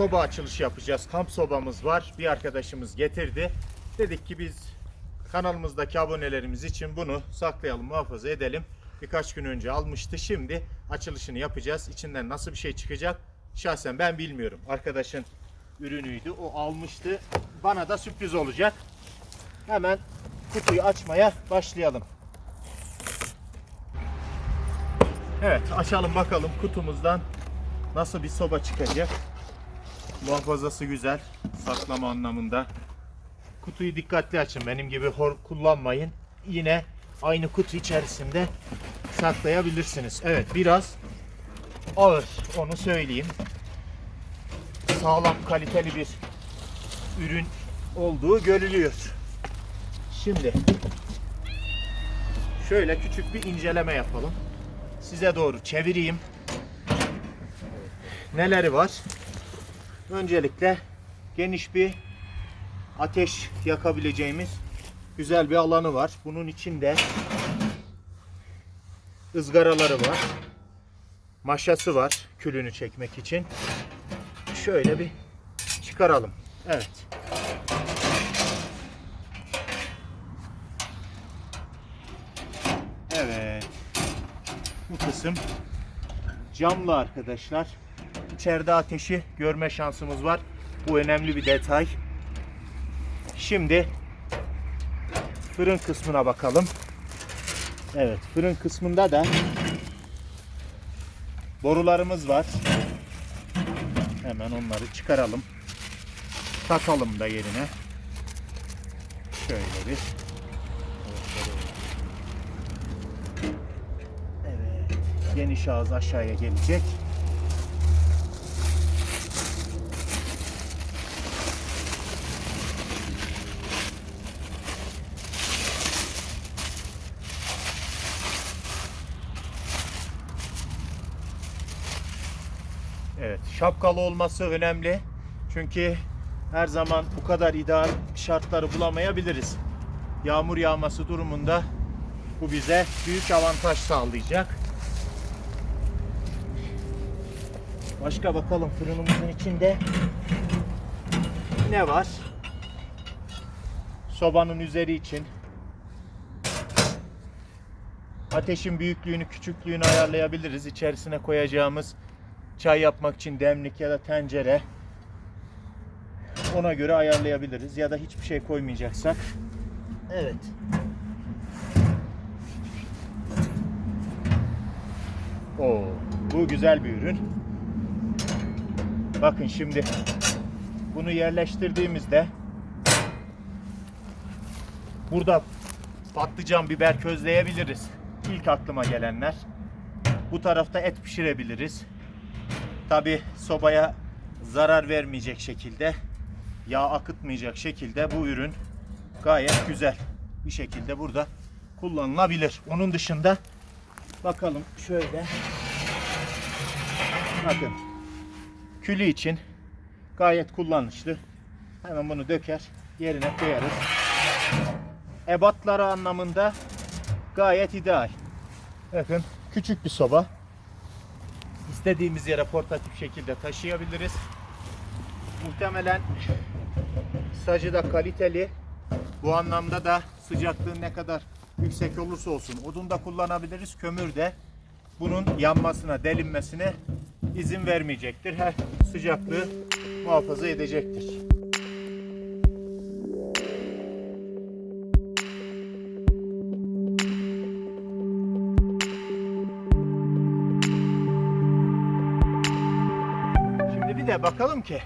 soba açılışı yapacağız. Kamp sobamız var. Bir arkadaşımız getirdi. Dedik ki biz kanalımızdaki abonelerimiz için bunu saklayalım, muhafaza edelim. Birkaç gün önce almıştı. Şimdi açılışını yapacağız. İçinden nasıl bir şey çıkacak? Şahsen ben bilmiyorum. Arkadaşın ürünüydü. O almıştı. Bana da sürpriz olacak. Hemen kutuyu açmaya başlayalım. Evet açalım bakalım kutumuzdan nasıl bir soba çıkacak. Muhafazası güzel. Saklama anlamında. Kutuyu dikkatli açın. Benim gibi hor kullanmayın. Yine aynı kutu içerisinde saklayabilirsiniz. Evet biraz ağır onu söyleyeyim. Sağlam kaliteli bir ürün olduğu görülüyor. Şimdi şöyle küçük bir inceleme yapalım. Size doğru çevireyim. Neleri var? Öncelikle geniş bir ateş yakabileceğimiz güzel bir alanı var. Bunun içinde ızgaraları var. Maşası var külünü çekmek için. Şöyle bir çıkaralım. Evet. Evet. Bu kısım camlı arkadaşlar. İçeride ateşi görme şansımız var. Bu önemli bir detay. Şimdi fırın kısmına bakalım. Evet, fırın kısmında da borularımız var. Hemen onları çıkaralım. Takalım da yerine. Şöyle bir. Evet. Geniş ağız aşağıya gelecek. Evet, şapkalı olması önemli. Çünkü her zaman bu kadar ideal şartları bulamayabiliriz. Yağmur yağması durumunda bu bize büyük avantaj sağlayacak. Başka bakalım fırınımızın içinde ne var? Sobanın üzeri için ateşin büyüklüğünü, küçüklüğünü ayarlayabiliriz. İçerisine koyacağımız çay yapmak için demlik ya da tencere. Ona göre ayarlayabiliriz ya da hiçbir şey koymayacaksak. Evet. Oo, bu güzel bir ürün. Bakın şimdi bunu yerleştirdiğimizde burada patlıcan biber közleyebiliriz. İlk aklıma gelenler. Bu tarafta et pişirebiliriz Tabi sobaya zarar vermeyecek şekilde, yağ akıtmayacak şekilde bu ürün gayet güzel bir şekilde burada kullanılabilir. Onun dışında bakalım şöyle bakın külü için gayet kullanışlı. Hemen bunu döker yerine koyarız. Ebatları anlamında gayet ideal. Bakın küçük bir soba istediğimiz yere portatif şekilde taşıyabiliriz. Muhtemelen sacı da kaliteli. Bu anlamda da sıcaklığın ne kadar yüksek olursa olsun odun da kullanabiliriz. Kömür de bunun yanmasına, delinmesine izin vermeyecektir. Her sıcaklığı muhafaza edecektir. De bakalım ki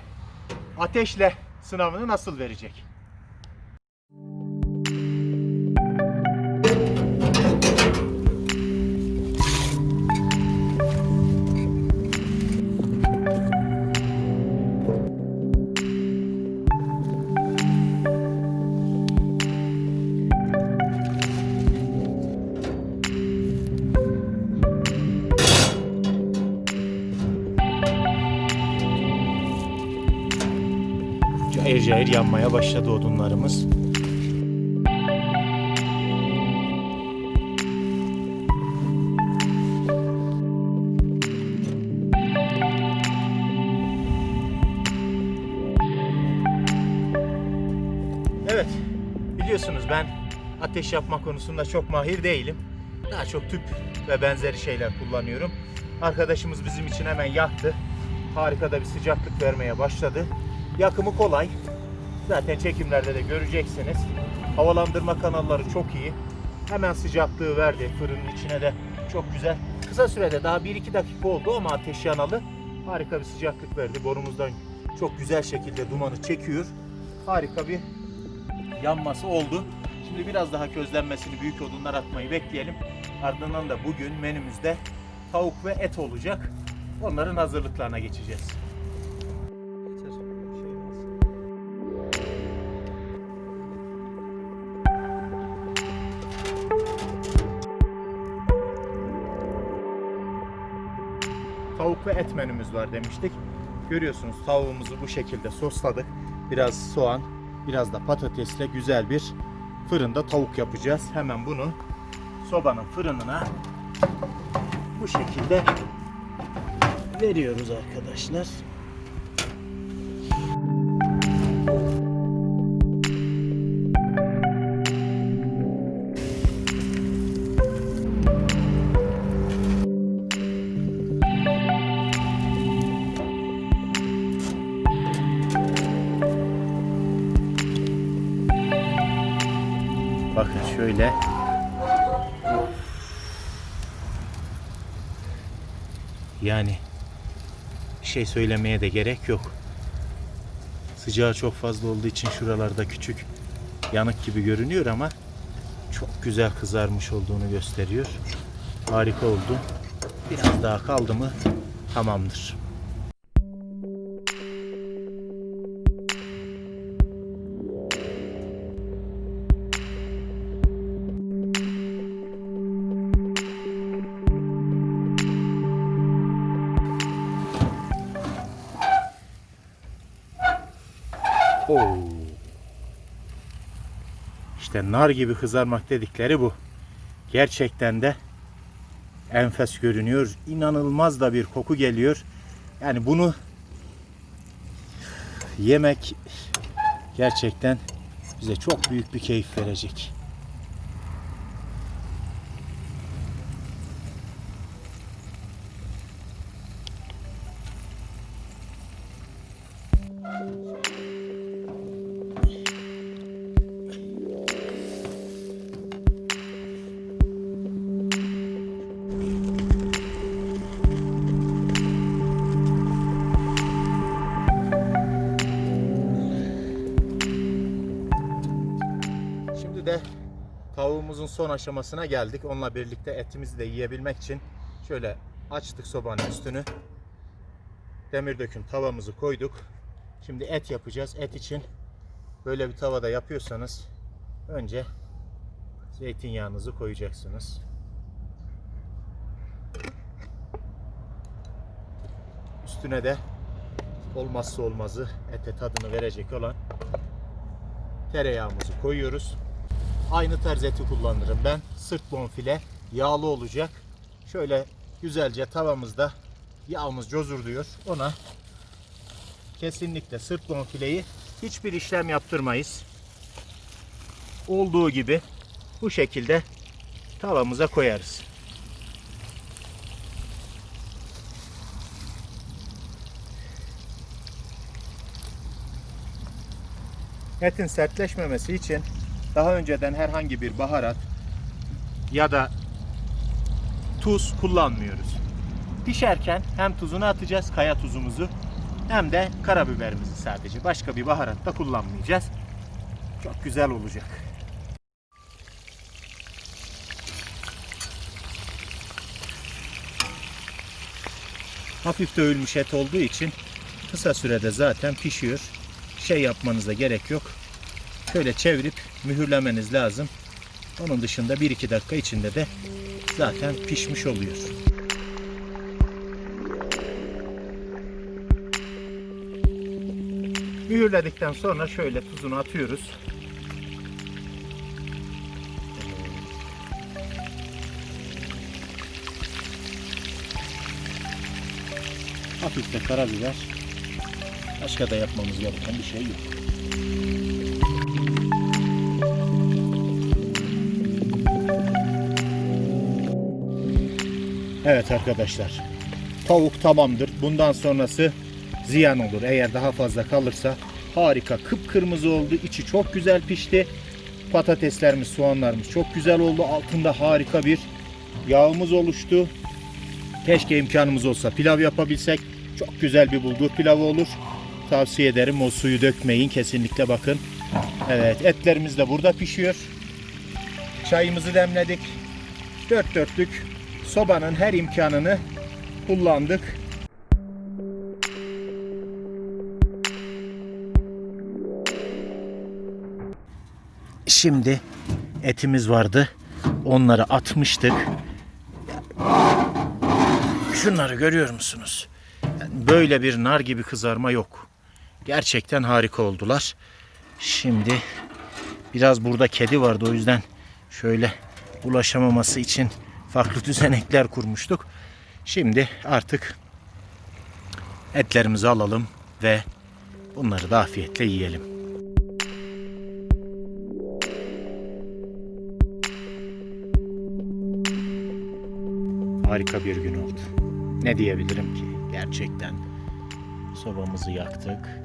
ateşle sınavını nasıl verecek? cayır yanmaya başladı odunlarımız. Evet, biliyorsunuz ben ateş yapma konusunda çok mahir değilim. Daha çok tüp ve benzeri şeyler kullanıyorum. Arkadaşımız bizim için hemen yaktı. Harika da bir sıcaklık vermeye başladı. Yakımı kolay. Zaten çekimlerde de göreceksiniz. Havalandırma kanalları çok iyi. Hemen sıcaklığı verdi fırının içine de çok güzel. Kısa sürede daha 1-2 dakika oldu ama ateş yanalı. Harika bir sıcaklık verdi. Borumuzdan çok güzel şekilde dumanı çekiyor. Harika bir yanması oldu. Şimdi biraz daha közlenmesini büyük odunlar atmayı bekleyelim. Ardından da bugün menümüzde tavuk ve et olacak. Onların hazırlıklarına geçeceğiz. Tavuk ve et menümüz var demiştik. Görüyorsunuz tavuğumuzu bu şekilde sosladık. Biraz soğan, biraz da patatesle güzel bir fırında tavuk yapacağız. Hemen bunu sobanın fırınına bu şekilde veriyoruz arkadaşlar. Şöyle. Yani bir şey söylemeye de gerek yok. Sıcağı çok fazla olduğu için şuralarda küçük yanık gibi görünüyor ama çok güzel kızarmış olduğunu gösteriyor. Harika oldu. Biraz daha kaldı mı tamamdır. Oo. İşte nar gibi kızarmak dedikleri bu. Gerçekten de enfes görünüyor. İnanılmaz da bir koku geliyor. Yani bunu yemek gerçekten bize çok büyük bir keyif verecek. Tavuğumuzun son aşamasına geldik. Onunla birlikte etimizi de yiyebilmek için şöyle açtık sobanın üstünü. Demir döküm tavamızı koyduk. Şimdi et yapacağız. Et için böyle bir tavada yapıyorsanız önce zeytinyağınızı koyacaksınız. Üstüne de olmazsa olmazı ete tadını verecek olan tereyağımızı koyuyoruz. Aynı tarz eti kullanırım ben. Sırt bonfile yağlı olacak. Şöyle güzelce tavamızda yağımız cozurduyor. Ona kesinlikle sırt bonfileyi hiçbir işlem yaptırmayız. Olduğu gibi bu şekilde tavamıza koyarız. Etin sertleşmemesi için daha önceden herhangi bir baharat ya da tuz kullanmıyoruz. Pişerken hem tuzunu atacağız, kaya tuzumuzu hem de karabiberimizi sadece. Başka bir baharat da kullanmayacağız. Çok güzel olacak. Hafif dövülmüş et olduğu için kısa sürede zaten pişiyor. Şey yapmanıza gerek yok. Şöyle çevirip mühürlemeniz lazım. Onun dışında 1-2 dakika içinde de zaten pişmiş oluyor. Mühürledikten sonra şöyle tuzunu atıyoruz. Hafif de karabiber. Başka da yapmamız gereken bir şey yok. Evet arkadaşlar. Tavuk tamamdır. Bundan sonrası ziyan olur. Eğer daha fazla kalırsa harika. Kıpkırmızı oldu. İçi çok güzel pişti. Patateslerimiz, soğanlarımız çok güzel oldu. Altında harika bir yağımız oluştu. Keşke imkanımız olsa pilav yapabilsek. Çok güzel bir bulgur pilavı olur. Tavsiye ederim. O suyu dökmeyin. Kesinlikle bakın. Evet etlerimiz de burada pişiyor. Çayımızı demledik. Dört dörtlük sobanın her imkanını kullandık. Şimdi etimiz vardı. Onları atmıştık. Şunları görüyor musunuz? Böyle bir nar gibi kızarma yok. Gerçekten harika oldular. Şimdi biraz burada kedi vardı o yüzden şöyle ulaşamaması için farklı düzenekler kurmuştuk. Şimdi artık etlerimizi alalım ve bunları da afiyetle yiyelim. Harika bir gün oldu. Ne diyebilirim ki? Gerçekten sobamızı yaktık.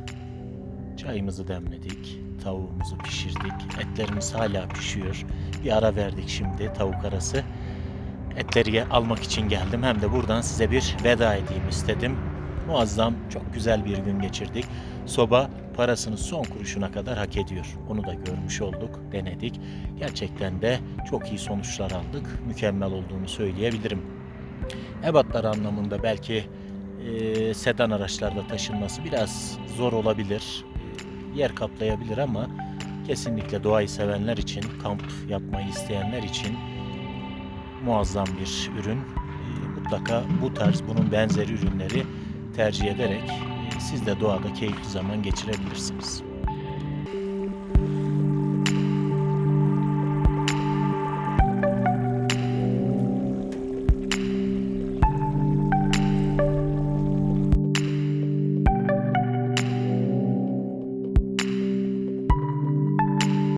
Çayımızı demledik. Tavuğumuzu pişirdik. Etlerimiz hala pişiyor. Bir ara verdik şimdi tavuk arası. Etleri almak için geldim. Hem de buradan size bir veda edeyim istedim. Muazzam, çok güzel bir gün geçirdik. Soba parasını son kuruşuna kadar hak ediyor. Onu da görmüş olduk, denedik. Gerçekten de çok iyi sonuçlar aldık. Mükemmel olduğunu söyleyebilirim. Ebatlar anlamında belki e, sedan araçlarda taşınması biraz zor olabilir. E, yer kaplayabilir ama kesinlikle doğayı sevenler için, kamp yapmayı isteyenler için muazzam bir ürün. E, mutlaka bu tarz bunun benzeri ürünleri tercih ederek e, siz de doğada keyifli zaman geçirebilirsiniz.